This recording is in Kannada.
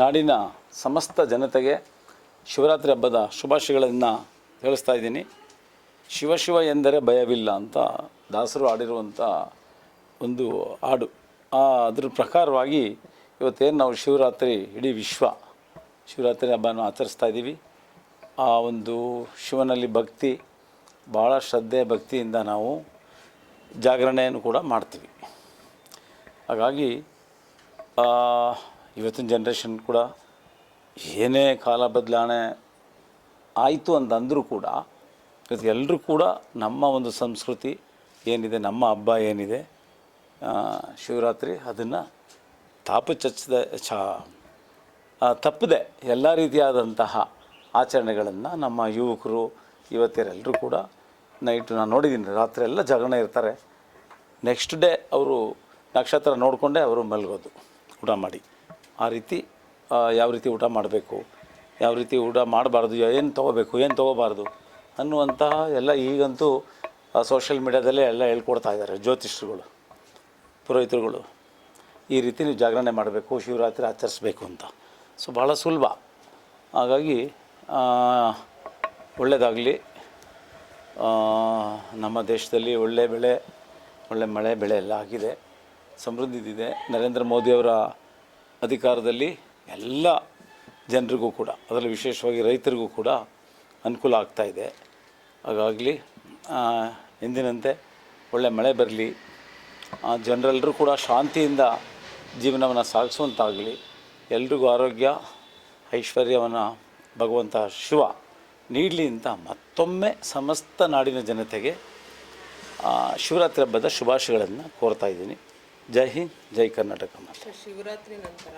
ನಾಡಿನ ಸಮಸ್ತ ಜನತೆಗೆ ಶಿವರಾತ್ರಿ ಹಬ್ಬದ ಶುಭಾಶಯಗಳನ್ನು ತಿಳಿಸ್ತಾ ಇದ್ದೀನಿ. ಶಿವಶಿವ ಶಿವ ಎಂದರೆ ಭಯವಿಲ್ಲ ಅಂತ ದಾಸರು ಆಡಿರುವಂಥ ಒಂದು ಹಾಡು. ಅದ್ರ ಪ್ರಕಾರವಾಗಿ ಇವತ್ತೇನು ನಾವು ಶಿವರಾತ್ರಿ, ಇಡೀ ವಿಶ್ವ ಶಿವರಾತ್ರಿ ಹಬ್ಬನ ಆಚರಿಸ್ತಾ ಇದ್ದೀವಿ ಆ ಒಂದು ಶಿವನಲ್ಲಿ ಭಕ್ತಿ ಭಾಳ ಶ್ರದ್ಧೆ, ಭಕ್ತಿಯಿಂದ ನಾವು ಜಾಗರಣೆಯನ್ನು ಕೂಡ ಮಾಡ್ತೀವಿ. ಹಾಗಾಗಿ ಇವತ್ತಿನ ಜನ್ರೇಷನ್ ಕೂಡ ಏನೇ ಕಾಲ ಬದಲಾವಣೆ ಆಯಿತು ಅಂತ ಅಂದರೂ ಕೂಡ ಇವತ್ತು ಎಲ್ಲರೂ ಕೂಡ ನಮ್ಮ ಒಂದು ಸಂಸ್ಕೃತಿ ಏನಿದೆ, ನಮ್ಮ ಹಬ್ಬ ಏನಿದೆ ಶಿವರಾತ್ರಿ ಅದನ್ನು ತಾಪು ಚಚ್ಚದೆ, ಚ ತಪ್ಪದೆ ಎಲ್ಲ ರೀತಿಯಾದಂತಹ ಆಚರಣೆಗಳನ್ನು ನಮ್ಮ ಯುವಕರು ಯುವತಿಯರೆಲ್ಲರೂ ಕೂಡ ನೈಟ್ ನಾನು ನೋಡಿದ್ದೀನಿ ರಾತ್ರಿ ಎಲ್ಲ ಜಾಗರಣೆ ಇರ್ತಾರೆ. ನೆಕ್ಸ್ಟ್ ಡೇ ಅವರು ನಕ್ಷತ್ರ ನೋಡಿಕೊಂಡೇ ಅವರು ಮಲಗೋದು. ಊಟ ಮಾಡಿ. ಆ ರೀತಿ ಯಾವ ರೀತಿ ಊಟ ಮಾಡಬೇಕು, ಯಾವ ರೀತಿ ಊಟ ಮಾಡಬಾರ್ದು, ಏನು ತೊಗೋಬೇಕು, ಏನು ತೊಗೋಬಾರ್ದು ಅನ್ನುವಂತಹ ಎಲ್ಲ ಈಗಂತೂ ಸೋಷಿಯಲ್ ಮೀಡ್ಯಾದಲ್ಲೇ ಎಲ್ಲ ಹೇಳ್ಕೊಡ್ತಾ ಇದ್ದಾರೆ ಜ್ಯೋತಿಷ್ಯರುಗಳು ಪುರೋಹಿತರುಗಳು. ಈ ರೀತಿ ನೀವು ಜಾಗರಣೆ ಮಾಡಬೇಕು, ಶಿವರಾತ್ರಿ ಆಚರಿಸ್ಬೇಕು ಅಂತ. ಸೊ ಭಾಳ ಸುಲಭ. ಹಾಗಾಗಿ ಒಳ್ಳೆಯದಾಗಲಿ ನಮ್ಮ ದೇಶದಲ್ಲಿ ಒಳ್ಳೆ ಬೆಳೆ, ಒಳ್ಳೆ ಮಳೆ, ಬೆಳೆ ಎಲ್ಲ ಆಗಿದೆ. ಸಮೃದ್ಧಿದಿದೆ. ನರೇಂದ್ರ ಮೋದಿಯವರ ಅಧಿಕಾರದಲ್ಲಿ ಎಲ್ಲ ಜನರಿಗೂ ಕೂಡ, ಅದರಲ್ಲಿ ವಿಶೇಷವಾಗಿ ರೈತರಿಗೂ ಕೂಡ ಅನುಕೂಲ ಆಗ್ತಾ ಇದೆ. ಹಾಗಾಗಲಿ ಎಂದಿನಂತೆ ಒಳ್ಳೆ ಮಳೆ ಬರಲಿ ಜನರೆಲ್ಲರೂ ಕೂಡ ಶಾಂತಿಯಿಂದ ಜೀವನವನ್ನು ಸಾಗಿಸುವಂತಾಗಲಿ, ಎಲ್ರಿಗೂ ಆರೋಗ್ಯ, ಐಶ್ವರ್ಯವನ್ನು ಭಗವಂತ ಶಿವ ನೀಡಲಿ ಅಂತ ಮತ್ತೊಮ್ಮೆ ಸಮಸ್ತ ನಾಡಿನ ಜನತೆಗೆ ಶಿವರಾತ್ರಿ ಹಬ್ಬದ ಶುಭಾಶಯಗಳನ್ನು ಕೋರ್ತಾ ಇದ್ದೀನಿ. ಜೈ ಹಿಂದ್ ಜೈ ಕರ್ನಾಟಕ ಮಾತೆ. ಶಿವರಾತ್ರಿ ನಂತರ.